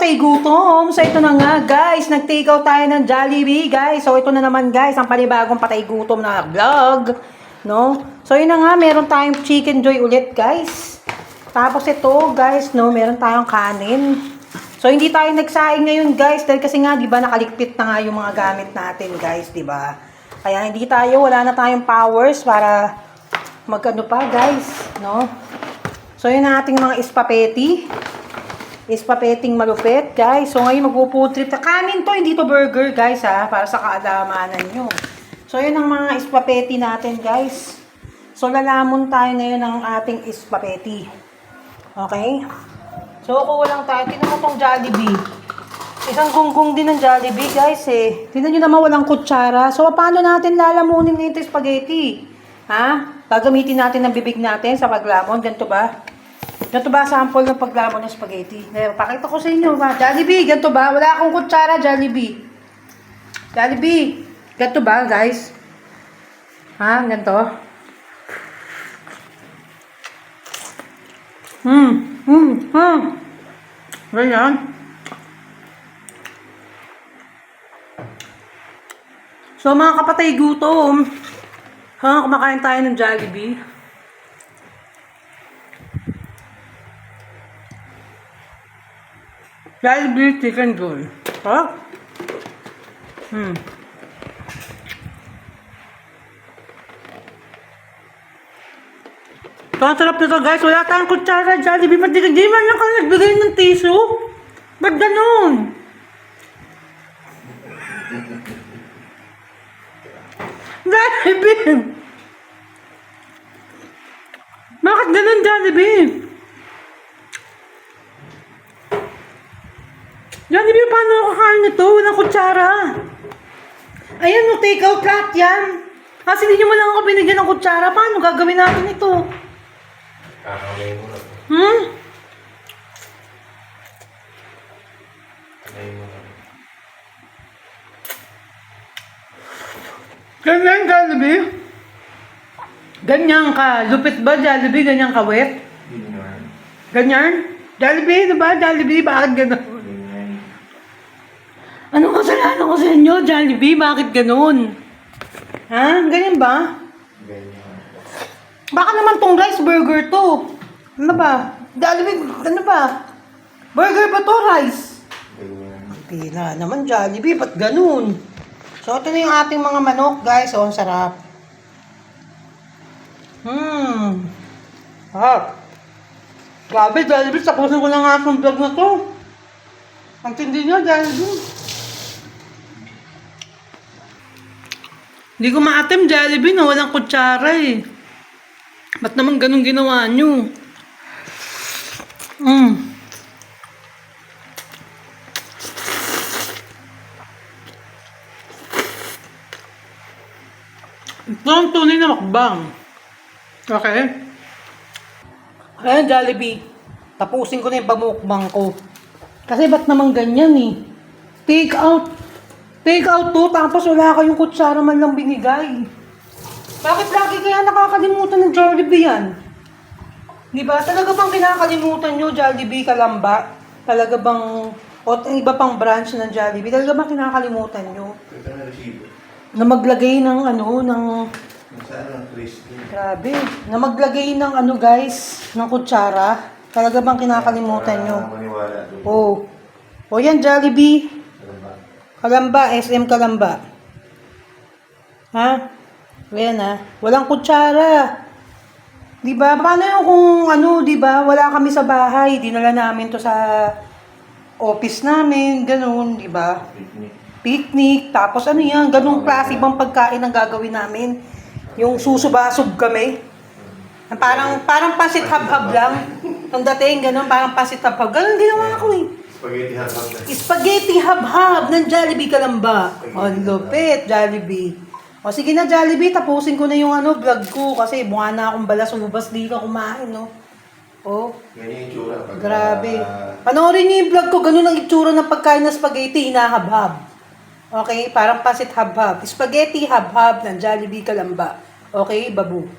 kapatay gutom. So ito na nga guys, nag-take out tayo ng Jollibee guys. So ito na naman guys, ang panibagong patay gutom na vlog. No? So yun na nga, meron tayong chicken joy ulit guys. Tapos ito guys, no, meron tayong kanin. So hindi tayo nagsaing ngayon guys dahil kasi nga 'di ba nakaligpit na nga yung mga gamit natin guys, 'di ba? Kaya hindi tayo, wala na tayong powers para magano pa guys, no? So yun ang ating mga ispapeti. Ispapeting malupit, guys. So, ngayon magpo-food trip. Kanin to, hindi to burger, guys, ha. Para sa kaalamanan nyo. So, yun ang mga ispapeti natin, guys. So, lalamon tayo ngayon ng ating ispapeti. Okay? So, kuha lang tayo. Tinan mo tong Jollibee. Isang gunggong din ng Jollibee, guys, eh. Tingnan nyo naman walang kutsara. So, paano natin lalamunin ngayon ito spaghetti? Ha? Gagamitin natin ang bibig natin sa paglamon. Ganito ba? Ganito ba sample ng paglamon ng spaghetti? Ngayon, pakita ko sa inyo ba? Jollibee, ganito ba? Wala akong kutsara, Jollibee. Jollibee, ganito ba, guys? Ha? Ganito? Hmm, hmm, hmm. Ganyan. So, mga kapatay gutom, ha, kumakain tayo ng Jollibee. Jollibee chicken roll. Ha? Hmm. Ang sarap nito guys. Wala tayong kutsara Jollibee. Ba't di, di man lang ka nagbigay ng tissue? Ba't ganun? Jollibee! Bakit ganun Jollibee? Paano ako kakain nito? Walang kutsara. Ayan, no, take out lahat yan. Kasi hindi nyo mo lang ako binigyan ng kutsara. Paano gagawin natin ito? Kakawin mo na. Hmm? Kanayin mo na. Ganyan, Jollibee? Ganyan ka. Lupit ba, Jollibee? Ganyan ka, wet? Ganyan. Ganyan? Jollibee, di ba? Jollibee, bakit ganun? Kasalanan ko sa inyo, Jollibee? Bakit ganun? Ha? Ganyan ba? Ganyan. Baka naman tong rice burger to. Ano ba? Jollibee, ano ba? Burger ba to, rice? Ganyan. Pila naman, Jollibee, ba't ganun? So, ito na yung ating mga manok, guys. Oh, ang sarap. Hmm. Sarap. Grabe, Jollibee, tapusin ko na nga itong vlog na to. Ang tindi niya, Jollibee. Hindi ko maatim, Jollibee, na walang kutsara eh. Ba't naman ganun ginawa nyo? Hmm. Ito ang tunay na makbang. Okay? Ayan, Jollibee. Tapusin ko na yung pamukbang ko. Kasi ba't naman ganyan eh? Take out. Take out to, tapos wala kayong kutsara man lang binigay. Bakit lagi kaya nakakalimutan ng Jollibee yan? Di ba? Talaga bang kinakalimutan nyo, Jollibee, Kalamba? Talaga bang, o iba pang branch ng Jollibee, talaga bang kinakalimutan nyo? Na maglagay ng ano, ng crispy? Grabe. Na maglagay ng ano guys, ng kutsara. Talaga bang kinakalimutan nyo? Doon. Oh. O yan, Jollibee. Ba? Kalamba, SM Kalamba. Ha? Ayan ha. Walang kutsara. Di ba? Paano yung kung ano, di ba? Wala kami sa bahay. Dinala namin to sa office namin. Ganun, di ba? Picnic. picnic, tapos ano yan, ganung klase bang pagkain ang gagawin namin. Yung susubasog kami. Parang, parang pasit hab-hab lang. Ang dating, ganun, parang pasit hab-hab. Ganun ginawa ko eh. Spaghetti na. Spaghetti hab-hab ng Jollibee Kalamba. Ang lupit, Jollibee. O sige na, Jollibee, tapusin ko na yung ano, vlog ko. Kasi buha na akong balas ubas, di ka kumain, no? Oh, Ganyan yung tsura. Pag, grabe. ah, Panoorin niyo yung vlog ko, ganun ang itsura ng pagkain ng spaghetti, hinahab-hab. Okay, parang pasit hab-hab. Spaghetti hab-hab ng Jollibee Kalamba. Okay, babu.